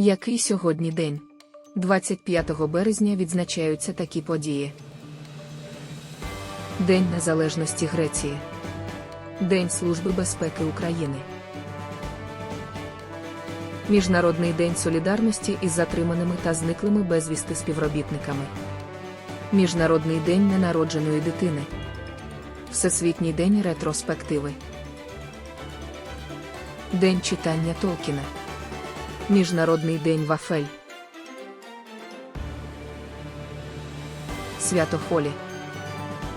Який сьогодні день? 25 березня відзначаються такі події. День Незалежності Греції. День Служби безпеки України. Міжнародний день солідарності із затриманими та зниклими безвісти співробітниками. Міжнародний день ненародженої дитини. Всесвітній день ретроспективи. День читання Толкіна. Міжнародний день вафель. Свято Холі.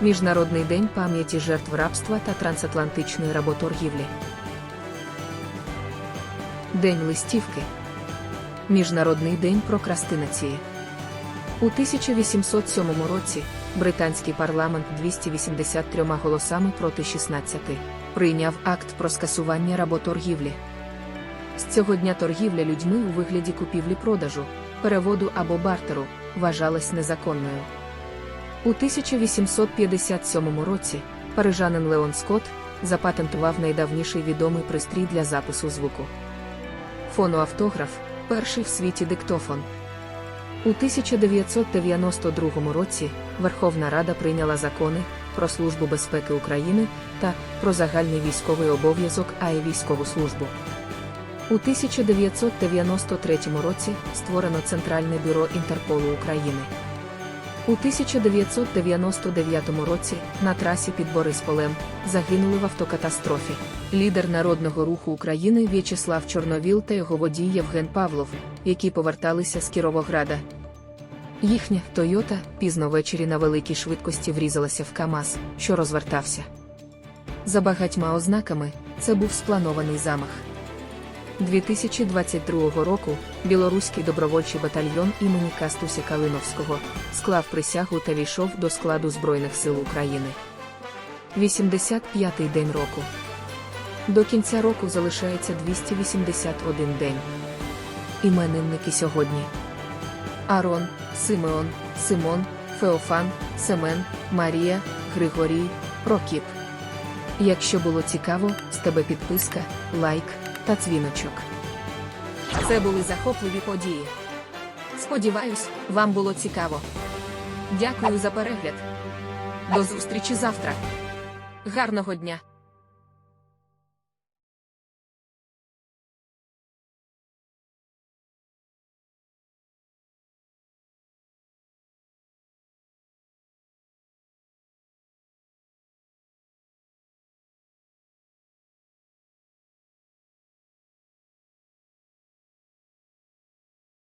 Міжнародний день пам'яті жертв рабства та трансатлантичної работоргівлі. День листівки. Міжнародний день прокрастинації. У 1807 році британський парламент 283 голосами проти 16 прийняв акт про скасування работоргівлі. З цього дня торгівля людьми у вигляді купівлі-продажу, переводу або бартеру вважалась незаконною. У 1857 році парижанин Леон Скотт запатентував найдавніший відомий пристрій для запису звуку. Фоноавтограф перший в світі диктофон. У 1992 році Верховна Рада прийняла закони про Службу безпеки України та про загальний військовий обов'язок, а й військову службу. У 1993 році створено Центральне бюро Інтерполу України. У 1999 році на трасі під Борисполем загинули в автокатастрофі. Лідер Народного руху України В'ячеслав Чорновіл та його водій Євген Павлов, які поверталися з Кіровограда. Їхня Тойота пізно ввечері на великій швидкості врізалася в КАМАЗ, що розвертався. За багатьма ознаками це був спланований замах. 2022 року білоруський добровольчий батальйон імені Кастуся Калиновського склав присягу та війшов до складу Збройних сил України. 85-й день року. До кінця року залишається 281 день. Іменинники сьогодні: Арон, Симеон, Симон, Феофан, Семен, Марія, Григорій, Прокіп. Якщо було цікаво, з тебе підписка, лайк та дзвіночок. Це були захопливі події. Сподіваюсь, вам було цікаво. Дякую за перегляд. До зустрічі завтра. Гарного дня!